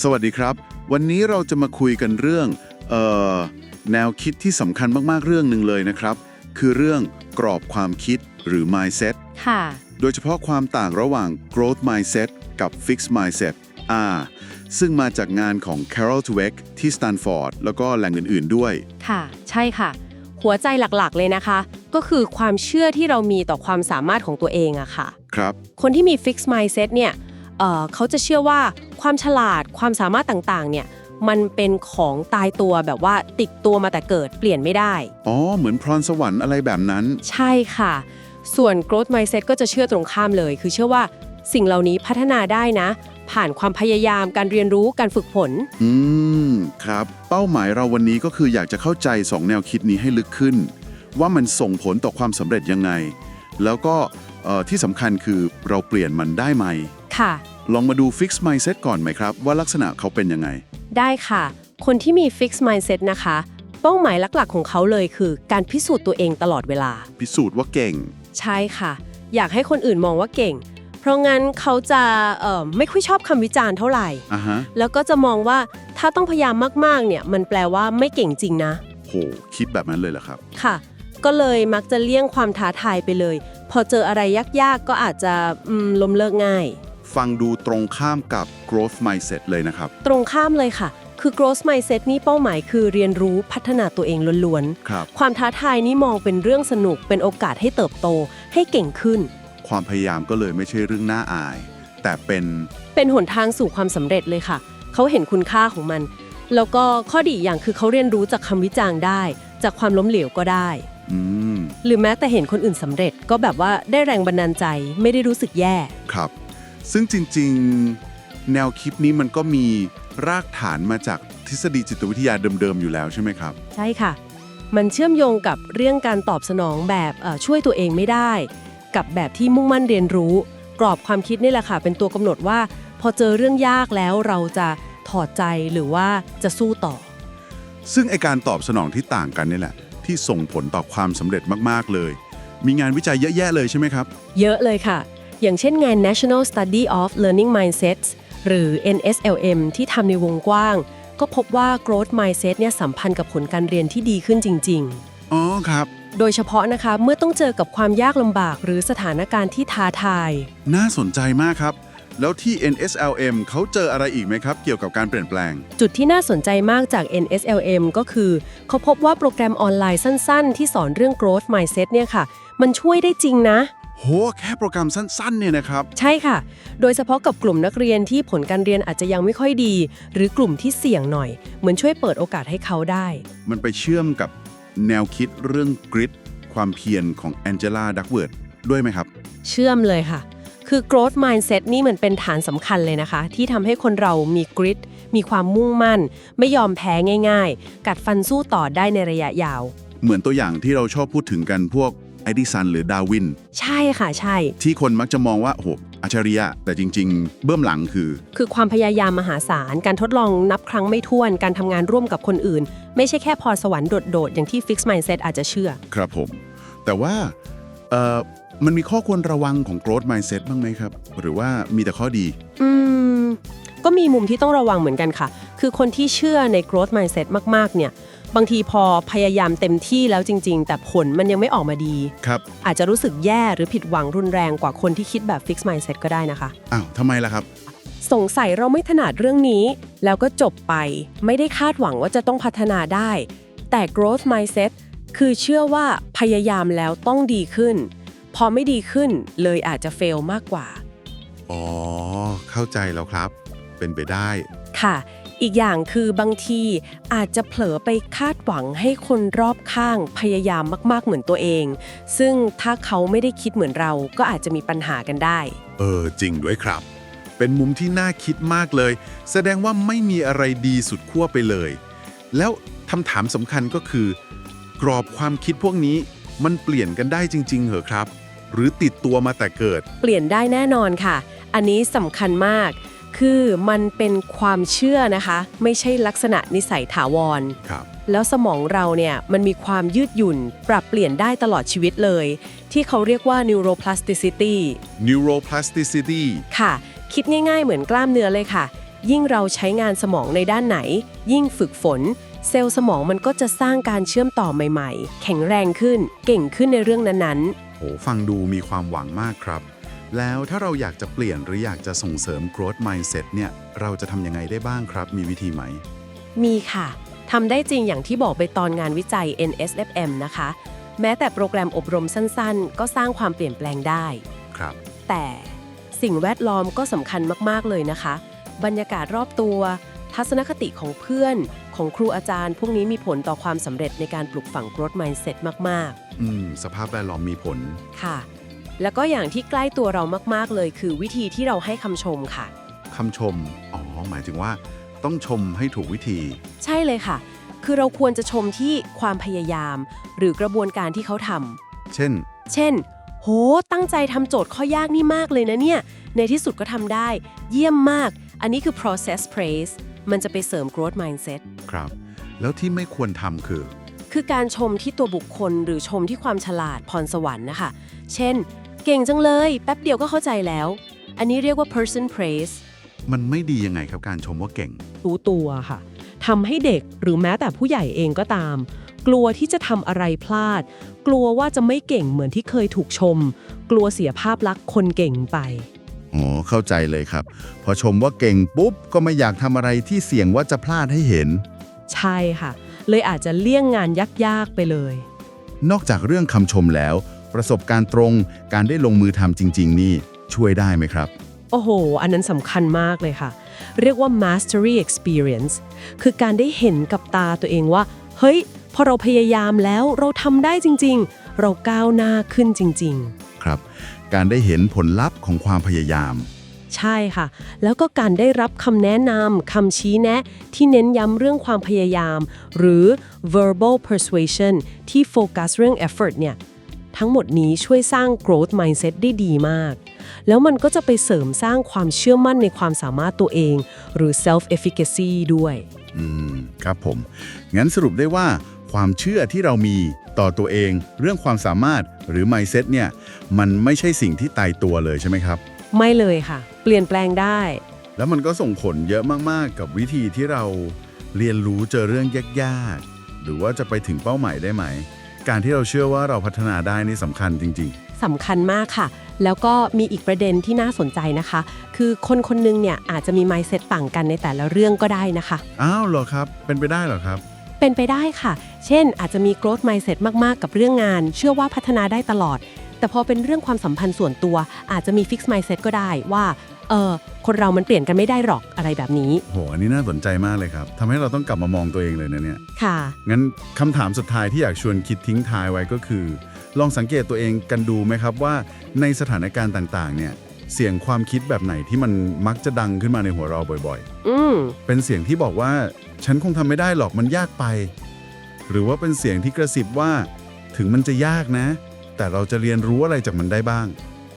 สวัสดีครับ วันนี้เราจะมาคุยกันเรื่องเอ่อแนวคิดที่สำคัญมากๆเรื่องหนึ่งเลยนะครับ คือเรื่องกรอบความคิดหรือ mindset ค่ะ โดยเฉพาะความต่างระหว่าง growth mindset กับ fixed mindset อ่าซึ่งมาจากงานของ Carol Dweck ที่ Stanford แล้วก็แหล่งอื่นๆด้วย ค่ะ ใช่ค่ะ หัวใจหลักๆเลยนะคะ ก็คือความเชื่อที่เรามีต่อความสามารถของตัวเองอะค่ะ ครับ คนที่มี fixed mindset เนี่ย เอ่อเขาจะเชื่อว่าความฉลาดความสามารถต่างๆ เนี่ยมันเป็นของตายตัวแบบว่าติดตัวมาแต่เกิดเปลี่ยนไม่ได้ อ๋อ เหมือนพรสวรรค์อะไรแบบนั้น ใช่ค่ะ ส่วน growth mindset ก็จะเชื่อตรงข้ามเลย คือเชื่อว่าสิ่งเหล่านี้พัฒนาได้นะ ผ่านความพยายามการเรียนรู้การฝึกฝนอืม ครับ เป้าหมายเราวันนี้ก็คืออยากจะเข้าใจ 2 แนวคิดนี้ให้ลึกขึ้น ว่ามันส่งผลต่อความสำเร็จยังไง แล้วก็เอ่อที่สำคัญคือเราเปลี่ยนมันได้ไหม ค่ะ ลองมาดู fix mindset ก่อนไหมครับ ว่าลักษณะเขาเป็นยังไง ได้ค่ะ คนที่มี fixed mindset นะคะ เป้าหมายหลักๆ ของเขาเลยคือ การพิสูจน์ตัวเองตลอดเวลา พิสูจน์ว่าเก่ง ใช่ค่ะ อยากให้คนอื่นมองว่าเก่ง เพราะงั้นเขาจะเอ่อไม่ค่อยชอบคำวิจารณ์เท่าไหร่ อะฮะ แล้วก็จะมองว่าถ้าต้องพยายามมากๆ เนี่ย มันแปลว่าไม่เก่งจริงนะ โห คิดแบบนั้นเลยเหรอครับ ค่ะ ก็เลยมักจะเลี่ยงความท้าทายไปเลย พอเจออะไรยากๆ ก็อาจจะอืมล้มเลิกง่าย ฟังดูตรงข้ามกับ growth mindset เลยนะครับ ตรงข้ามเลยค่ะ คือ growth mindset นี่เป้าหมายคือเรียนรู้พัฒนาตัวเองล้วนๆ ครับ ความท้าทายนี่มองเป็นเรื่องสนุกเป็นโอกาสให้เติบโต ให้เก่งขึ้น ความพยายามก็เลยไม่ใช่เรื่องน่าอาย แต่เป็นเป็นหนทางสู่ความสำเร็จเลยค่ะ เขาเห็นคุณค่าของมัน แล้วก็ข้อดีอย่างคือเขาเรียนรู้จากคำวิจารณ์ได้ จากความล้มเหลวก็ได้ อืมหรือแม้แต่เห็นคนอื่นสำเร็จก็แบบว่าได้แรงบันดาลใจไม่ได้รู้สึกแย่ ครับ ซึ่งจริงๆ แนวคิดนี้มันก็มีรากฐานมาจากทฤษฎีจิตวิทยาเดิมๆ อยู่แล้วใช่ไหมครับ ใช่ค่ะ มันเชื่อมโยงกับเรื่องการตอบสนองแบบเอ่อช่วยตัวเองไม่ได้ กับแบบที่มุ่งมั่นเรียนรู้ กรอบความคิดนี่แหละค่ะ เป็นตัวกำหนดว่า พอเจอเรื่องยากแล้วเราจะถอดใจหรือว่าจะสู้ต่อ ซึ่งไอการตอบสนองที่ต่างกันนี่แหละ ที่ส่งผลต่อความสำเร็จมากๆเลย มีงานวิจัยเยอะแยะเลยใช่ไหมครับ เยอะเลยค่ะ อย่างเช่นงาน National Study of Learning Mindsets หรือ NSLM ที่ทำในวงกว้าง ก็พบว่า growth mindset เนี่ยสัมพันธ์กับผลการเรียนที่ดีขึ้นจริงอ๋อครับๆโดยเฉพาะนะคะเมื่อต้องเจอกับความยากลำบากหรือสถานการณ์ที่ท้าทาย น่าสนใจมากครับ แล้วที่ NSLM เขาเจออะไรอีกไหมครับ เกี่ยวกับการเปลี่ยนแปลง จุดที่น่าสนใจมากจาก NSLM ก็คือ เขาพบว่าโปรแกรมออนไลน์สั้น ๆ ที่สอนเรื่อง growth mindset เนี่ยค่ะ มันช่วยได้จริงนะ โหแค่โปรแกรมสั้นๆเนี่ยนะครับ ใช่ค่ะ โดยเฉพาะกับกลุ่มนักเรียนที่ผลการเรียนอาจจะยังไม่ค่อยดี หรือกลุ่มที่เสี่ยงหน่อย เหมือนช่วยเปิดโอกาสให้เขาได้ มันไปเชื่อมกับแนวคิดเรื่องกริดความเพียรของแองเจล่าดักเวิร์ดด้วยไหมครับ เชื่อมเลยค่ะ คือ growth mindset นี่เหมือนเป็นฐานสำคัญเลยนะคะ ที่ทำให้คนเรามี grit มีความมุ่งมั่น ไม่ยอมแพ้ง่าย ๆ กัดฟันสู้ต่อได้ในระยะยาว เหมือนตัวอย่างที่เราชอบพูดถึงกันพวก ไอดิสันหรือดาวิน ใช่ค่ะใช่ ที่คนมักจะมองว่าโหอัจฉริยะ แต่จริง ๆ เบื้องหลังคือ คือความพยายามมหาศาล การทดลองนับครั้งไม่ถ้วน การทำงานร่วมกับคนอื่น ไม่ใช่แค่พรสวรรค์โดด ๆ อย่างที่ fixed mindset อาจจะเชื่อ ครับผม แต่ว่าเอ่อมันมีข้อควรระวังของ growth mindset บ้างไหมครับ หรือว่ามีแต่ข้อดี อืม ก็มีมุมที่ต้องระวังเหมือนกันค่ะ คือคนที่เชื่อใน growth mindset มากๆ เนี่ย บางทีพอพยายามเต็มที่แล้วจริง ๆ แต่ผลมันยังไม่ออกมาดี ครับ อาจจะรู้สึกแย่หรือผิดหวังรุนแรงกว่าคนที่คิดแบบ fixed mindset ก็ได้นะคะ อ้าวทำไมล่ะครับ สงสัยเราไม่ถนัดเรื่องนี้ แล้วก็จบไป ไม่ได้คาดหวังว่าจะต้องพัฒนาได้ แต่ growth mindset คือเชื่อว่าพยายามแล้วต้องดีขึ้น พอไม่ดีขึ้นเลยอาจจะ fail มากกว่า อ๋อ เข้าใจแล้วครับ เป็นไปได้ ค่ะ อีกอย่างคือบางทีอาจจะเผลอไปคาดหวังให้คนรอบข้างพยายามมากๆเหมือนตัวเอง ซึ่งถ้าเขาไม่ได้คิดเหมือนเราก็อาจจะมีปัญหากันได้ เออ จริงด้วยครับ เป็นมุมที่น่าคิดมากเลย แสดงว่าไม่มีอะไรดีสุดขั้วไปเลย แล้วคำถามสำคัญก็คือ กรอบความคิดพวกนี้มันเปลี่ยนกันได้จริง ๆ เหรอครับ หรือติดตัวมาแต่เกิด เปลี่ยนได้แน่นอนค่ะ อันนี้สำคัญมาก คือมันเป็นความเชื่อนะคะ ไม่ใช่ลักษณะนิสัยถาวร ครับแล้วสมองเราเนี่ยมันมีความยืดหยุ่น ปรับเปลี่ยนได้ตลอดชีวิตเลย ที่เขาเรียกว่า neuroplasticity neuroplasticity ค่ะ คิดง่ายๆเหมือนกล้ามเนื้อเลยค่ะ ยิ่งเราใช้งานสมองในด้านไหน ยิ่งฝึกฝน เซลล์สมองมันก็จะสร้างการเชื่อมต่อใหม่ๆ แข็งแรงขึ้น เก่งขึ้นในเรื่องนั้นๆโหฟังดูมีความหวังมากครับ แล้วถ้าเราอยากจะเปลี่ยนหรืออยากจะส่งเสริม growth mindset เนี่ย เราจะทำยังไงได้บ้างครับ มีวิธีไหม มีค่ะ ทำได้จริงอย่างที่บอกไปตอนงานวิจัย NSFM นะคะ แม้แต่โปรแกรมอบรมสั้นๆ ก็สร้างความเปลี่ยนแปลงได้ ครับ แต่สิ่งแวดล้อมก็สำคัญมากๆเลยนะคะ บรรยากาศรอบตัว ทัศนคติของเพื่อน ของครูอาจารย์ พวกนี้มีผลต่อความสำเร็จในการปลูกฝัง growth mindset มากอืม สภาพแวดล้อมมีผล ๆ ค่ะ แล้วก็อย่างที่ใกล้ตัวเรามากๆเลย คือวิธีที่เราให้คำชมค่ะ คำชม อ๋อ หมายถึงว่า ต้องชมให้ถูกวิธี ใช่เลยค่ะ คือเราควรจะชมที่ความพยายาม หรือกระบวนการที่เขาทำเช่นเช่น โห ตั้งใจทำโจทย์ข้อยากนี่มากเลยนะเนี่ย ในที่สุดก็ทำได้ เยี่ยมมาก อันนี้คือ process praise มันจะไปเสริม growth mindset ครับ แล้วที่ไม่ควรทำคือ คือการชมที่ตัวบุคคลหรือชมที่ความฉลาดพรสวรรค์นะคะ เช่น เก่งจังเลย แป๊บเดียวก็เข้าใจแล้ว อันนี้เรียกว่า person praise มันไม่ดียังไงครับการชมว่าเก่ง รู้ตัวค่ะทำให้เด็กหรือแม้แต่ผู้ใหญ่เองก็ตาม กลัวที่จะทำอะไรพลาด กลัวว่าจะไม่เก่งเหมือนที่เคยถูกชม กลัวเสียภาพลักษณ์คนเก่งไป อ๋อ เข้าใจเลยครับ พอชมว่าเก่งปุ๊บ ก็ไม่อยากทำอะไรที่เสี่ยงว่าจะพลาดให้เห็น ใช่ค่ะ เลยอาจจะเลี่ยงงานยากๆไปเลย นอกจากเรื่องคำชมแล้ว ประสบการณ์ตรง การได้ลงมือทำจริง ๆ นี่ช่วยได้ไหมครับ โอ้โห อันนั้นสำคัญมากเลยค่ะ เรียกว่า mastery experience คือการได้เห็นกับตาตัวเองว่า เฮ้ย พอเราพยายามแล้วเราทำได้จริง ๆ เราก้าวหน้าขึ้นจริง ๆ ครับ การได้เห็นผลลัพธ์ของความพยายาม ใช่ค่ะ แล้วก็การได้รับคำแนะนำคำชี้แนะ ที่เน้นย้ำเรื่องความพยายาม หรือ verbal persuasion ที่โฟกัสเรื่อง effort เนี่ย ทั้งหมดนี้ช่วยสร้าง growth mindset ได้ดีมาก แล้วมันก็จะไปเสริมสร้างความเชื่อมั่นในความสามารถตัวเอง หรือ self efficacy ด้วย อืม ครับผม งั้นสรุปได้ว่า ความเชื่อที่เรามีต่อตัวเอง เรื่องความสามารถหรือ mindset เนี่ย มันไม่ใช่สิ่งที่ตายตัวเลยใช่ไหมครับ ไม่เลยค่ะ เปลี่ยนแปลงได้ แล้วมันก็ส่งผลเยอะมากๆ กับวิธีที่เราเรียนรู้เจอเรื่องยากๆ หรือว่าจะไปถึงเป้าหมายได้ไหม การที่เราเชื่อว่าเราพัฒนาได้นี่สำคัญจริงสำคัญมากค่ะ แล้วก็มีอีกประเด็นที่น่าสนใจนะคะ คือคนคนหนึงเนี่ยอาจจะมี mindset ต่างกันในแต่ละเรื่องก็ได้นะคะๆอ้าวเหรอครับ เป็นไปได้เหรอครับ เป็นไปได้ค่ะ เช่น อาจจะมี growth mindset มาก ๆ กับเรื่องงาน เชื่อว่าพัฒนาได้ตลอด แต่พอเป็นเรื่องความสัมพันธ์ส่วนตัวอาจจะมี fix mindset ก็ได้ว่าเออคนเรามันเปลี่ยนกันไม่ได้หรอกอะไรแบบนี้ โห อันนี้น่าสนใจมากเลยครับทำให้เราต้องกลับมามองตัวเองเลยนะเนี่ย ค่ะ งั้นคำถามสุดท้ายที่อยากชวนคิดทิ้งท้ายไว้ก็คือ ลองสังเกตตัวเองกันดูไหมครับว่าในสถานการณ์ต่างๆ เนี่ย เสียงความคิดแบบไหนที่มันมักจะดังขึ้นมาในหัวเราบ่อยอืมๆ เป็นเสียงที่บอกว่า ฉันคงทำไม่ได้หรอกมันยากไป หรือว่าเป็นเสียงที่กระซิบว่า ถึงมันจะยากนะ แต่เราจะเรียนรู้อะไรจากมันได้บ้าง